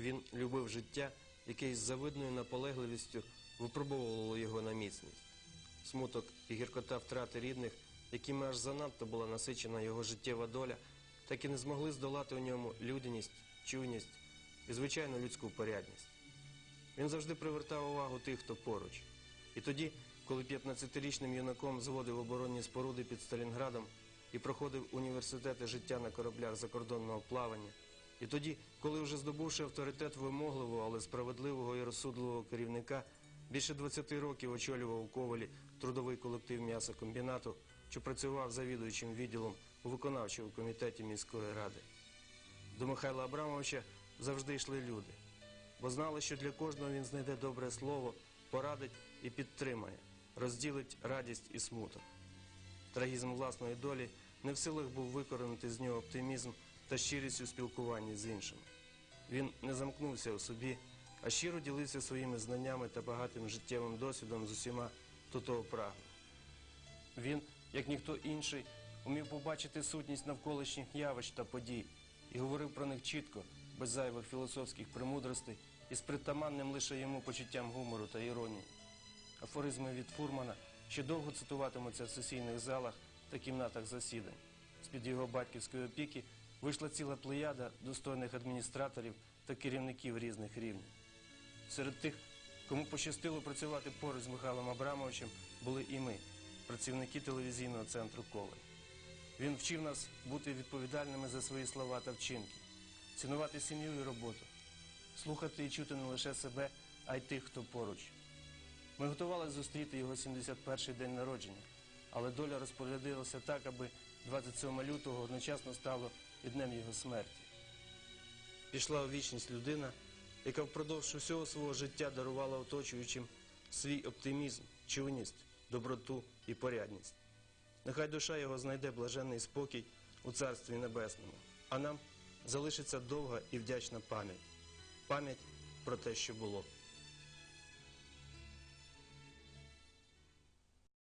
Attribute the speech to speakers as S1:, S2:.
S1: Він любив життя, яке із завидною наполегливістю випробовувало його на міцність. Смуток і гіркота втрати рідних, якими аж занадто була насичена його життєва доля, так і не змогли здолати у ньому людяність, чуйність і звичайну людську порядність. Він завжди привертав увагу тих, хто поруч. І тоді, коли 15-річним юнаком зводив оборонні споруди під Сталінградом і проходив університети життя на кораблях закордонного плавання, і тоді, коли вже здобувши авторитет вимогливого, але справедливого і розсудливого керівника, більше 20 років очолював у Ковалі трудовий колектив м'ясокомбінату, що працював завідуючим відділом у виконавчому комітеті міської ради. До Михайла Абрамовича завжди йшли люди, бо знали, що для кожного він знайде добре слово, порадить і підтримає, розділить радість і смуток. Трагізм власної долі не в силах був викоренити з нього оптимізм та щирість у спілкуванні з іншими. Він не замкнувся у собі, а щиро ділився своїми знаннями та багатим життєвим досвідом з усіма, хто того прагнув. Він, як ніхто інший, умів побачити сутність навколишніх явищ та подій і говорив про них чітко, без зайвих філософських премудростей і з притаманним лише йому почуттям гумору та іронії. Афоризми від Фурмана ще довго цитуватимуться в сесійних залах та кімнатах засідань. З-під його батьківської опіки вийшла ціла плеяда достойних адміністраторів та керівників різних рівнів. Серед тих, кому пощастило працювати поруч з Михайлом Абрамовичем, були і ми, працівники телевізійного центру Коваль. Він вчив нас бути відповідальними за свої слова та вчинки, цінувати сім'ю і роботу, слухати і чути не лише себе, а й тих, хто поруч. Ми готувалися зустріти його 71-й день народження, але доля розпорядилася так, аби 27 лютого одночасно стало і днем його смерті. Пішла у вічність людина, яка впродовж усього свого життя дарувала оточуючим свій оптимізм, чуйність, доброту і порядність. Нехай душа його знайде блаженний спокій у Царстві Небесному, а нам залишиться довга і вдячна пам'ять. Пам'ять про те, що було.